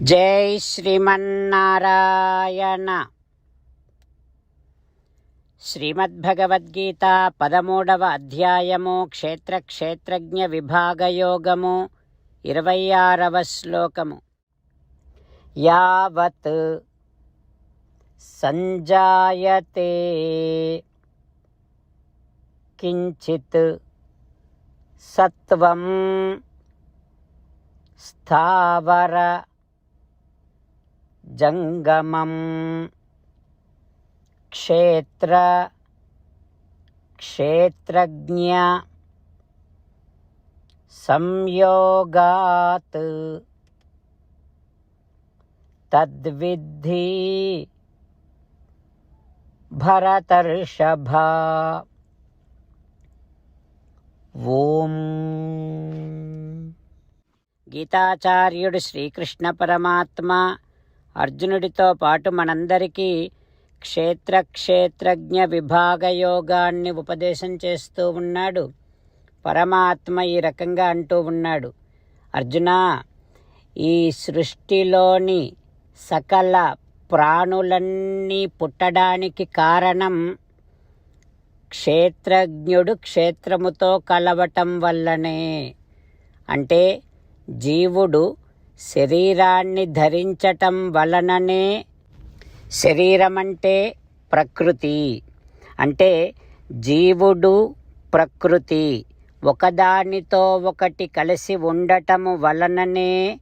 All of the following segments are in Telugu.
జై శ్రీమన్నారాయణ. శ్రీమద్భగవద్గీత పదమూడవ అధ్యాయము క్షేత్ర క్షేత్రజ్ఞ విభాగయోగము ఇరవై ఆరవ శ్లోకము. యావత్ సంజాయతే కించిత్ సత్వం స్థావర జంగమం క్షేత్ర క్షేత్రజ్ఞ సంయోగాత్ తద్విద్ధి భరతర్షభ ఓం గీతాచార్యుడు శ్రీకృష్ణ పరమాత్మ అర్జునుడితో పాటు మనందరికీ క్షేత్ర క్షేత్రజ్ఞ విభాగ యోగాన్ని ఉపదేశం చేస్తూ ఉన్నాడు. పరమాత్మ ఈ రకంగా అంటూ ఉన్నాడు. అర్జున ఈ సృష్టిలోని సకల ప్రాణులన్నీ పుట్టడానికి కారణం క్షేత్రజ్ఞుడు క్షేత్రముతో కలవటం వల్లనే. అంటే జీవుడు శరీరాన్ని ధరించటం వలననే శరీరం అంటే ప్రకృతి. అంటే జీవుడు ప్రకృతి. ఒకదానితో ఒకటి కలిసి ఉండటము వలననే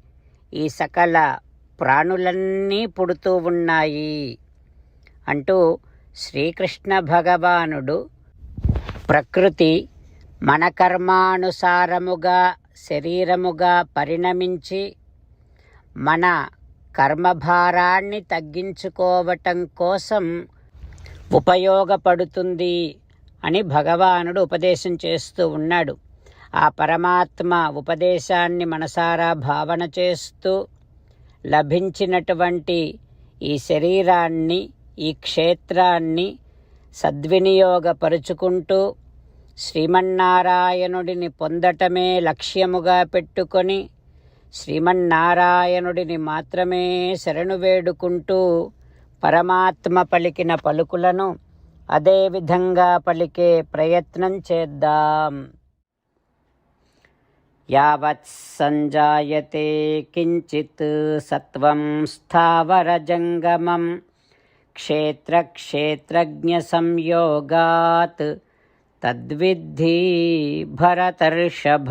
ఈ సకల ప్రాణులన్నీ పుడుతూ ఉన్నాయి. అంటూ శ్రీకృష్ణ భగవానుడు ప్రకృతి మన కర్మానుసారముగా శరీరముగా పరిణమించి మన కర్మభారాన్ని తగ్గించుకోవటం కోసం ఉపయోగపడుతుంది అని భగవానుడు ఉపదేశం చేస్తూ ఉన్నాడు. ఆ పరమాత్మ ఉపదేశాన్ని మనసారా భావన చేస్తూ లభించినటువంటి ఈ శరీరాన్ని ఈ క్షేత్రాన్ని సద్వినియోగపరుచుకుంటూ శ్రీమన్నారాయణుడిని పొందటమే లక్ష్యముగా పెట్టుకొని శ్రీమన్నారాయణుడిని మాత్రమే శరణు వేడుకుంటూ పరమాత్మ పలికిన పలుకులను అదే విధంగా పలికే ప్రయత్నం చేద్దాం. యావత్ సంజాయతే కించిత్ సత్వం స్థావరజంగమం క్షేత్రక్షేత్రజ్ఞ సంయోగాత్ తద్విద్ధి భరతర్షభ.